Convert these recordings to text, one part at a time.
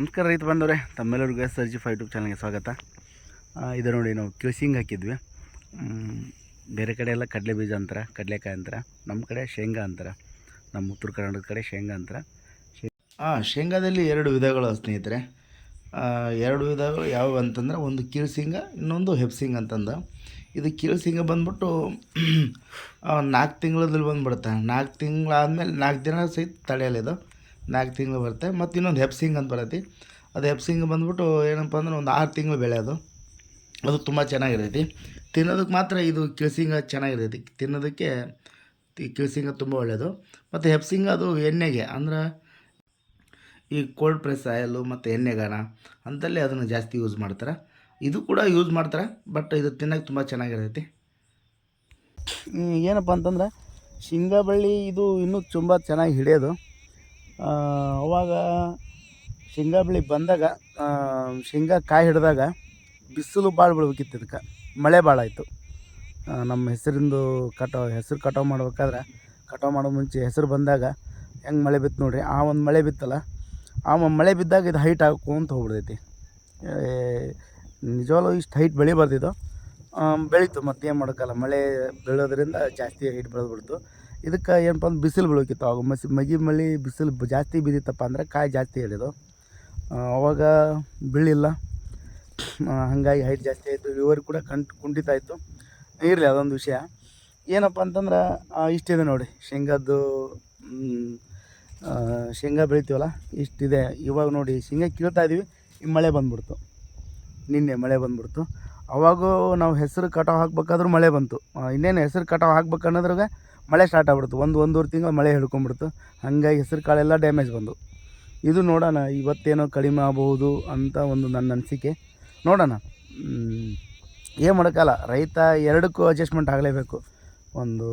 ನಮಸ್ಕಾರ ರೈತ ಬಂದವ್ರೆ. ತಮ್ಮೆಲ್ಲರಿಗೂ ಎಸ್ ಸರ್ಜಿ ಫೈ ಯೂಟ್ಯೂಬ್ ಚಾನಲ್ಗೆ ಸ್ವಾಗತ. ಇದು ನೋಡಿ ನಾವು ಕ್ಯೂಸಿಂಗ್ ಹಾಕಿದ್ವಿ. ಬೇರೆ ಕಡೆ ಎಲ್ಲ ಕಡಲೆ ಬೀಜ ಅಂತಾರ, ಕಡಲೆಕಾಯಿ ಅಂತಾರೆ ನಮ್ಮ ಕಡೆ ಶೇಂಗಾ ಅಂತಾರೆ ನಮ್ಮ ಉತ್ತರ ಕರ್ನಾಟಕದ ಕಡೆ ಶೇಂಗಾ ಅಂತಾರೆ. ಹಾಂ ಶೇಂಗಾದಲ್ಲಿ ಎರಡು ವಿಧಗಳು ಸ್ನೇಹಿತರೆ. ಎರಡು ವಿಧಗಳು ಯಾವುವು ಅಂತಂದ್ರೆ ಒಂದು ಕೀಳ್ಸಿಂಗ ಇನ್ನೊಂದು ಹೆಪ್ಸಿಂಗ್ ಅಂತಂದು. ಇದು ಕೀಳ್ಸಿಂಗ ಬಂದ್ಬಿಟ್ಟು ನಾಲ್ಕು ತಿಂಗಳಲ್ಲಿ ಬಂದುಬಿಡುತ್ತೆ. ನಾಲ್ಕು ತಿಂಗಳಾದ್ಮೇಲೆ ನಾಲ್ಕು ದಿನ ಸಹಿತ ತಡೆಯಲ್ಲ ಇದು. ನಾಲ್ಕು ತಿಂಗಳು ಬರುತ್ತೆ. ಮತ್ತು ಇನ್ನೊಂದು ಹೆಪ್ಸಿಂಗ್ ಅಂತ ಬರತ್ತೆ. ಅದು ಹೆಪ್ಸಿಂಗ್ ಬಂದ್ಬಿಟ್ಟು ಏನಪ್ಪ ಅಂದ್ರೆ ಒಂದು ಆರು ತಿಂಗಳು ಬೆಳೆ ಅದು. ಅದು ತುಂಬ ಚೆನ್ನಾಗಿರ್ತೈತಿ. ತಿನ್ನೋದಕ್ಕೆ ಮಾತ್ರ ಇದು ಕಿಳ್ಸಿಂಗ ಚೆನ್ನಾಗಿರ್ತೈತಿ. ತಿನ್ನೋದಕ್ಕೆ ಕಿಳ್ಸಿಂಗ ತುಂಬ ಒಳ್ಳೆಯದು ಮತ್ತು ಹೆಪ್ಸಿಂಗ ಅದು ಎಣ್ಣೆಗೆ ಅಂದ್ರೆ ಈ ಕೋಲ್ಡ್ ಪ್ರೆಸ್ ಆಯಲು ಮತ್ತು ಎಣ್ಣೆಗಾನ ಅಂತಲ್ಲಿ ಅದನ್ನು ಜಾಸ್ತಿ ಯೂಸ್ ಮಾಡ್ತಾರೆ. ಇದು ಕೂಡ ಯೂಸ್ ಮಾಡ್ತಾರೆ ಬಟ್ ಇದು ತಿನ್ನೋಕೆ ತುಂಬ ಚೆನ್ನಾಗಿರ್ತೈತಿ. ಏನಪ್ಪ ಅಂತಂದ್ರೆ ಶೇಂಗಾ ಬಳ್ಳಿ ಇದು ಇನ್ನೂ ತುಂಬ ಚೆನ್ನಾಗಿ ಹಿಡಿಯೋದು. ಅವಾಗ ಶೇಂಗಾ ಬೆಳೆ ಬಂದಾಗ ಶೇಂಗಾ ಕಾಯಿ ಹಿಡಿದಾಗ ಬಿಸಿಲು ಭಾಳ ಬೀಳ್ಬೇಕಿತ್ತು ಇದಕ್ಕೆ. ಮಳೆ ಭಾಳ ಆಯಿತು. ನಮ್ಮ ಹೆಸರಿಂದು ಕಟಾವು, ಹೆಸರು ಕಟಾವು ಮಾಡ್ಬೇಕಾದ್ರೆ ಕಟಾವು ಮಾಡೋ ಮುಂಚೆ ಹೆಸರು ಬಂದಾಗ ಹೆಂಗೆ ಮಳೆ ಬಿತ್ತು ನೋಡ್ರಿ, ಆ ಒಂದು ಮಳೆ ಬಿತ್ತಲ್ಲ, ಆ ಮಳೆ ಬಿದ್ದಾಗ ಇದು ಹೈಟ್ ಹಾಕೋಂತ ಹೋಗ್ಬಿಡ್ತೈತಿ. ನಿಜವಾಗ್ಲೂ ಇಷ್ಟು ಹೈಟ್ ಬೆಳಿಬಾರ್ದಿದ್ದು ಬೆಳೀತು ಮತ್ತೇನು ಮಾಡೋಕ್ಕಲ್ಲ ಮಳೆ ಬೀಳೋದ್ರಿಂದ ಜಾಸ್ತಿ ಹೈಟ್ ಬೆಳೆದ್ಬಿಡ್ತು. ಇದಕ್ಕೆ ಏನಪ್ಪ ಅಂದ್ರೆ ಬಿಸಿಲು ಬೀಳೋಕಿತ್ತು. ಅವಾಗ ಮಸಿ ಮಗಿ ಮಳಿ ಬಿಸಿಲು ಜಾಸ್ತಿ ಬಿದ್ದಿತ್ತಪ್ಪ ಅಂದ್ರೆ ಕಾಯಿ ಜಾಸ್ತಿ ಹಿಡಿದು ಅವಾಗ ಬೀಳಿಲ್ಲ. ಹಾಗಾಗಿ ಹೈಟ್ ಜಾಸ್ತಿ ಆಯಿತು. ಇಳುವರಿ ಕೂಡ ಕಂಟ್ ಕುಂಠಿತ ಆಯಿತು. ಇರಲಿ, ಅದೊಂದು ವಿಷಯ. ಏನಪ್ಪ ಅಂತಂದ್ರೆ ಇಷ್ಟಿದೆ ನೋಡಿ. ಶೇಂಗಾದ್ದು ಶೇಂಗಾ ಬೆಳಿತೀವಲ್ಲ, ಇಷ್ಟಿದೆ. ಇವಾಗ ನೋಡಿ, ಶೇಂಗಾ ಕೀಳ್ತಾ ಇದ್ದೀವಿ ಈ ಮಳೆ ಬಂದ್ಬಿಡ್ತು. ನಿನ್ನೆ ಮಳೆ ಬಂದ್ಬಿಡ್ತು. ಅವಾಗೂ ನಾವು ಹೆಸರು ಕಟಾವು ಹಾಕ್ಬೇಕಾದ್ರೂ ಮಳೆ ಬಂತು. ಇನ್ನೇನು ಹೆಸರು ಕಟಾವು ಹಾಕ್ಬೇಕು ಅನ್ನೋದ್ರಾಗ ಮಳೆ ಸ್ಟಾರ್ಟ್ ಆಗ್ಬಿಡ್ತು. ಒಂದು ಒಂದೂವರೆ ತಿಂಗಳು ಮಳೆ ಹಿಡ್ಕೊಂಡ್ಬಿಡ್ತು. ಹಂಗಾಗಿ ಹೆಸರು ಕಾಳೆಲ್ಲ ಡ್ಯಾಮೇಜ್ ಬಂದು. ಇದು ನೋಡೋಣ, ಇವತ್ತೇನೋ ಕಡಿಮೆ ಆಗಬಹುದು ಅಂತ ಒಂದು ನನ್ನ ಅನಿಸಿಕೆ. ನೋಡೋಣ. ಏನು ಮಾಡೋಕ್ಕಲ್ಲ. ರೈತ ಎರಡಕ್ಕೂ ಅಡ್ಜಸ್ಟ್ಮೆಂಟ್ ಆಗಲೇಬೇಕು. ಒಂದು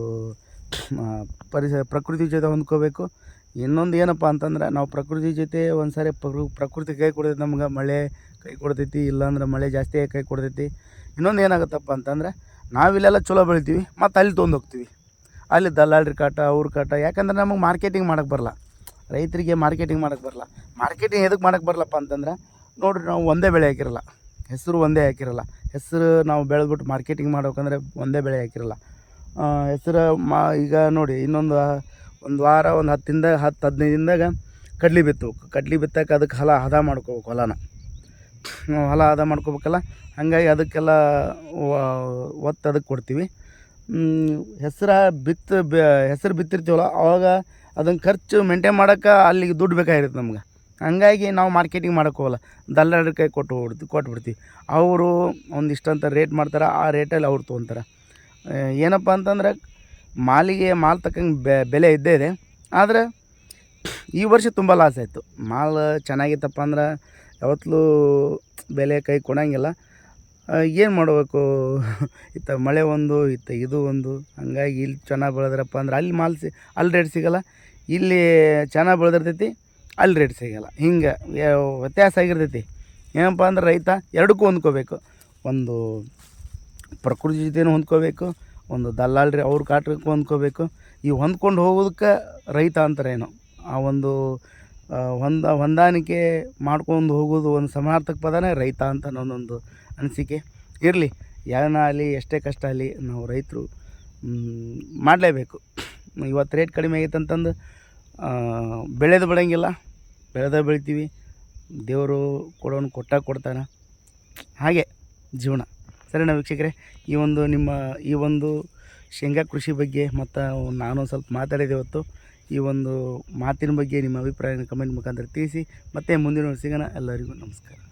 ಪರಿಸರ ಪ್ರಕೃತಿ ಜೊತೆ ಹೊಂದ್ಕೋಬೇಕು. ಇನ್ನೊಂದು ಏನಪ್ಪ ಅಂತಂದ್ರೆ, ನಾವು ಪ್ರಕೃತಿ ಜೊತೆ ಒಂದು ಸಾರಿ ಪ್ರಕೃ, ಪ್ರಕೃತಿ ಕೈ ಕೊಡ್ತೈತಿ ನಮ್ಗೆ. ಮಳೆ ಕೈ ಕೊಡ್ತೈತಿ, ಇಲ್ಲಾಂದ್ರೆ ಮಳೆ ಜಾಸ್ತಿ ಕೈ ಕೊಡ್ತೈತಿ. ಇನ್ನೊಂದು ಏನಾಗುತ್ತಪ್ಪ ಅಂತಂದ್ರೆ, ನಾವಿಲ್ಲೆಲ್ಲ ಚಲೋ ಬೆಳಿತೀವಿ, ಮತ್ತು ಅಲ್ಲಿ ತೊಗೊಂಡು ಹೋಗ್ತೀವಿ. ಅಲ್ಲಿ ದಲ್ಲಾಳ್ರಿ ಕಾಟ, ಅವ್ರ ಕಾಟ. ಯಾಕಂದ್ರೆ ನಮಗೆ ಮಾರ್ಕೆಟಿಂಗ್ ಮಾಡೋಕ್ಕೆ ಬರಲ್ಲ. ರೈತರಿಗೆ ಮಾರ್ಕೆಟಿಂಗ್ ಮಾಡೋಕ್ಕೆ ಬರಲ್ಲ. ಮಾರ್ಕೆಟಿಂಗ್ ಎದಕ್ಕೆ ಮಾಡೋಕ್ಕೆ ಬರಲ್ಲಪ್ಪ ಅಂತಂದ್ರೆ, ನೋಡ್ರಿ ನಾವು ಒಂದೇ ಬೆಳೆ ಹಾಕಿರಲ್ಲ. ಹೆಸರು ಒಂದೇ ಹಾಕಿರಲ್ಲ. ಹೆಸರು ನಾವು ಬೆಳೆದ್ಬಿಟ್ಟು ಮಾರ್ಕೆಟಿಂಗ್ ಮಾಡ್ಬೇಕಂದ್ರೆ ಒಂದೇ ಬೆಳೆ ಹಾಕಿರಲ್ಲ. ಹೆಸರು ಮಾ, ಈಗ ನೋಡಿ, ಇನ್ನೊಂದು, ಒಂದು ವಾರ, ಒಂದು ಹತ್ತಿಂದ ಹತ್ತು ಹದಿನೈದು ದಿನದಾಗ ಕಡ್ಲಿ ಬಿತ್ತಬೇಕು ಕಡ್ಲಿ ಬಿತ್ತಕ್ಕೆ ಅದಕ್ಕೆ ಹೊಲ ಹದ ಮಾಡ್ಕೋಬೇಕು ಹೊಲನ. ಹೊಲ ಹದ ಮಾಡ್ಕೋಬೇಕಲ್ಲ, ಹಾಗಾಗಿ ಅದಕ್ಕೆಲ್ಲ ಒತ್ತು ಅದಕ್ಕೆ ಕೊಡ್ತೀವಿ. ಹೆಸರು ಬಿತ್ತು ಹೆಸರು ಬಿತ್ತಿರ್ತೀವಲ್ಲ, ಅವಾಗ ಅದನ್ನು ಖರ್ಚು ಮೇಂಟೈನ್ ಮಾಡೋಕೆ ಅಲ್ಲಿಗೆ ದುಡ್ಡು ಬೇಕಾಗಿರುತ್ತೆ ನಮ್ಗೆ. ಹಂಗಾಗಿ ನಾವು ಮಾರ್ಕೆಟಿಂಗ್ ಮಾಡೋಕೆ ಹೋಗಲ್ಲ. ದಲ್ಲಾಳ್ರ ಕೈ ಕೊಟ್ಟು ಹೊಡ್ದು ಕೊಟ್ಬಿಡ್ತೀವಿ. ಅವರು ಒಂದಿಷ್ಟಂತ ರೇಟ್ ಮಾಡ್ತಾರೆ, ಆ ರೇಟಲ್ಲಿ ಅವ್ರು ತೊಗೊತಾರೆ. ಏನಪ್ಪ ಅಂತಂದ್ರೆ, ಮಾಲಿಗೆ ಮಾಲ್ ತಕ್ಕಂಗೆ ಬೆ ಬೆಲೆ ಇದ್ದೇ ಇದೆ. ಆದರೆ, ಈ ವರ್ಷ ತುಂಬ ಲಾಸ್ ಆಯಿತು. ಮಾಲ್ ಚೆನ್ನಾಗಿತ್ತಪ್ಪ ಅಂದ್ರೆ ಯಾವತ್ತೂ ಬೆಲೆ ಕೈ ಕೊಡೋಂಗಿಲ್ಲ. ಏನು ಮಾಡಬೇಕು? ಇತ್ತ ಮಳೆ ಒಂದು, ಇತ್ತ ಇದು ಒಂದು. ಹಂಗಾಗಿ ಇಲ್ಲಿ ಚೆನ್ನಾಗಿ ಬೆಳೆದ್ರಪ್ಪ ಅಂದ್ರೆ ಅಲ್ಲಿ ಮಾಲ್ ಸಿ, ಅಲ್ಲಿ ರೇಟ್ ಸಿಗೋಲ್ಲ. ಇಲ್ಲಿ ಚೆನ್ನಾಗಿ ಬೆಳೆದಿರ್ತೈತಿ, ಅಲ್ಲಿ ರೇಟ್ ಸಿಗೋಲ್ಲ. ಹಿಂಗೆ ವ್ಯತ್ಯಾಸ ಆಗಿರ್ತೈತಿ. ಏನಪ್ಪ ಅಂದ್ರೆ ರೈತ ಎರಡಕ್ಕೂ ಹೊಂದ್ಕೋಬೇಕು. ಒಂದು ಪ್ರಕೃತಿ ಜೊತೆನೂ ಹೊಂದ್ಕೋಬೇಕು, ಒಂದು ದಲ್ಲಾಳ್ರಿ ಅವ್ರ ಕಾಟಕ್ಕೂ ಹೊಂದ್ಕೋಬೇಕು. ಈ ಹೊಂದ್ಕೊಂಡು ಹೋಗೋದಕ್ಕೆ ರೈತ ಅಂತಾರೇನು? ಆ ಒಂದು ಹೊಂದ, ಹೊಂದಾಣಿಕೆ ಮಾಡ್ಕೊಂಡು ಹೋಗೋದು ಒಂದು ಸಮಾರ್ಥಕ ಪದನೇ ರೈತ ಅಂತ ನನ್ನೊಂದು ಅನಿಸಿಕೆ. ಇರಲಿ, ಯಾರನ್ನ ಆಗಲಿ, ಎಷ್ಟೇ ಕಷ್ಟ ಆಗಲಿ ನಾವು ರೈತರು ಮಾಡಲೇಬೇಕು. ಇವತ್ತು ರೇಟ್ ಕಡಿಮೆ ಆಗೈತೆ ಅಂತಂದು ಬೆಳೆದು ಬಿಡೋಂಗಿಲ್ಲ ಬೆಳೆದ ಬೆಳಿತೀವಿ. ದೇವರು ಕೊಡೋನು ಕೊಟ್ಟಾಗ ಕೊಡ್ತಾನೆ. ಹಾಗೆ ಜೀವನ. ಸರಿನಾ ವೀಕ್ಷಕರೇ? ಈ ಒಂದು ನಿಮ್ಮ, ಈ ಒಂದು ಶೇಂಗಾ ಕೃಷಿ ಬಗ್ಗೆ ಮತ್ತು ನಾನು ಸ್ವಲ್ಪ ಮಾತಾಡಿದೆ ಇವತ್ತು. ಈ ಒಂದು ಮಾತಿನ ಬಗ್ಗೆ ನಿಮ್ಮ ಅಭಿಪ್ರಾಯನ ಕಮೆಂಟ್ ಮುಖಾಂತರ ತಿಳಿಸಿ. ಮತ್ತೆ ಮುಂದಿನ ಸಿಗೋಣ. ಎಲ್ಲರಿಗೂ ನಮಸ್ಕಾರ.